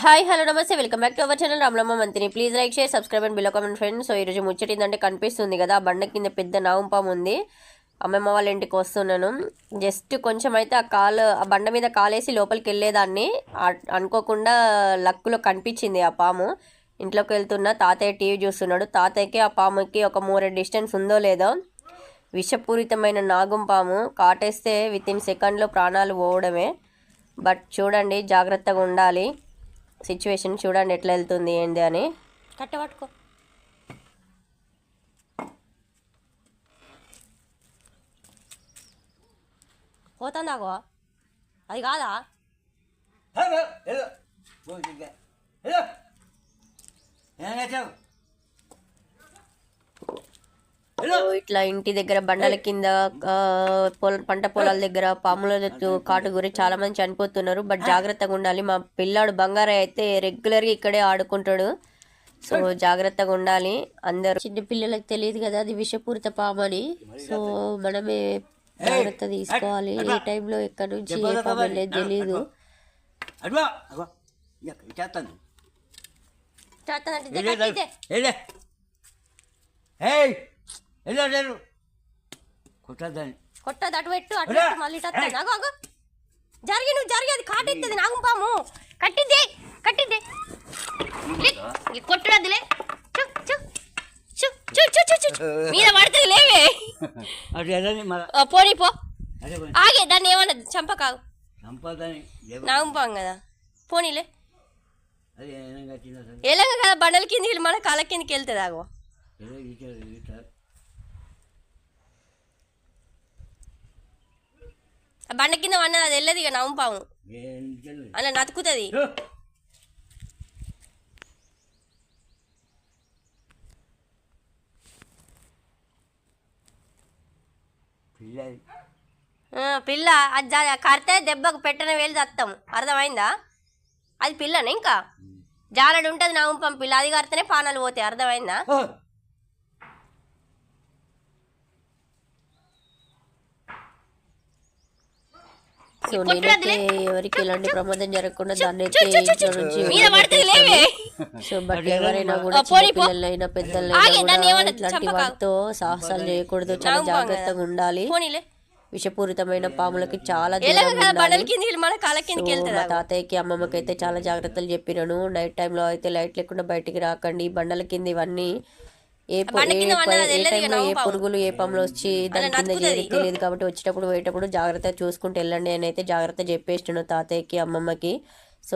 Hi hello namaste. Welcome back to our channel Ramalamma Manthani. Please like share subscribe and below comment friends. So ఈరోజు ముచ్చట ఏంటంటే కనిపిస్తుంది కదా ఆ బండ కింద పెద్ద నావంపాము ఉంది. అమ్మమ్మ వాళ్ళ ఇంటికి వస్తున్నాను. జస్ట్ కొంచెం అయితే ఆ కాలు ఆ బండ మీద కాలేసి లోపలికి వెళ్ళేదాన్ని. అనుకోకుండా లక్కులో కనిపించింది ఆ పాము. ఇంట్లోకి వెళ్తున్నా తాతయ్య టీవీ చూస్తున్నాడు. తాతయ్యకి ఆ పాముకి ఒక మూరే డిస్టెన్స్ ఉందో లేదో విషపూరితమైన నాగం పాము కాటేస్తే విత్ ఇన్ సెకండ్లో ప్రాణాలు పోవడమే. బట్ చూడండి జాగ్రత్తగా ఉండాలి. సిచ్యువేషన్ చూడండి ఎట్లా వెళ్తుంది ఏంది అని. కట్టబట్టుకో పోతుందాగో అది కాదా? ఏం చేసావు హలో ఓ, ఇట్లా ఇంటి దగ్గర బండల కింద పొల పంట పొలాల దగ్గర పాముల కాటు గురి చాలా మంది చనిపోతున్నారు. బట్ జాగ్రత్తగా ఉండాలి. మా పిల్లాడు బంగారయ్య అయితే రెగ్యులర్గా ఇక్కడే ఆడుకుంటాడు. సో జాగ్రత్తగా ఉండాలి. అందరూ చిన్న పిల్లలకు తెలియదు కదా అది విషపూరిత పాము అని. సో మనమే జాగ్రత్త తీసుకోవాలి. ఏ టైంలో ఎక్కడి నుంచి ఏ పాము వెళ్ళేది తెలియదు చేస్తాను. వెళ్ళాడు కొట్టద్దని. కొట్టదు అటు పెట్టు అటు పెట్టు మళ్ళీ ఇటు వస్తాయి అగో జరిగి నువ్వు జరిగి అది కాటెత్తది నాగు పాము కట్టిద్దే కట్టిద్దే. కొట్టుడదిలే మీద పడుతుంది లేవే. పోనీ పో. ఆగే దాన్ని ఏమన్నది చంప కాదు. నాగుపాం కదా పోనీలే ఎలాగ కదా బండల కిందికి మన కాళ్ళ కిందకి వెళ్తుంది ఆగో. బండ కింద వన్నది అది వెళ్ళదు ఇక నాగం పాము. ఏం ఇచ్చారు అలా నతుకుతుంది. పిల్ల అది కడితే దెబ్బకు పెట్టన వేలు చస్తాం అర్థమైందా? అది పిల్లనే ఇంకా? జాలడు ఉంటుంది నా ఉంపం పిల్ల అది కడితేనే పానాలు పోతాయి అర్థమైందా? సో నేనైతే ఎవరికి ఎలాంటి ప్రమాదం జరగకుండా దాన్ని అయితే ఇంట్లో నుంచి. సో బట్ ఎవరైనా కూడా చిన్న పిల్లలైనా పెద్దలైనా కూడా ఇట్లాంటి వాటితో సాహసాలు చేయకూడదు. చాలా జాగ్రత్తగా ఉండాలి. విషపూరితమైన పాములకి చాలా మా తాతయ్యకి అమ్మమ్మకి అయితే చాలా జాగ్రత్తలు చెప్పినాను. నైట్ టైంలో అయితే లైట్ లేకుండా బయటికి రాకండి. బండల కింద ఇవన్నీ ఏ ఏ ఏ టైంలో. పురుగులు ఏ పాములు వచ్చి దాని కింద చేరి తెలియదు కాబట్టి వచ్చేటప్పుడు పోయేటప్పుడు జాగ్రత్తగా చూసుకుంటూ వెళ్ళండి అని అయితే జాగ్రత్త చెప్పేసినాను తాతయ్యకి అమ్మమ్మకి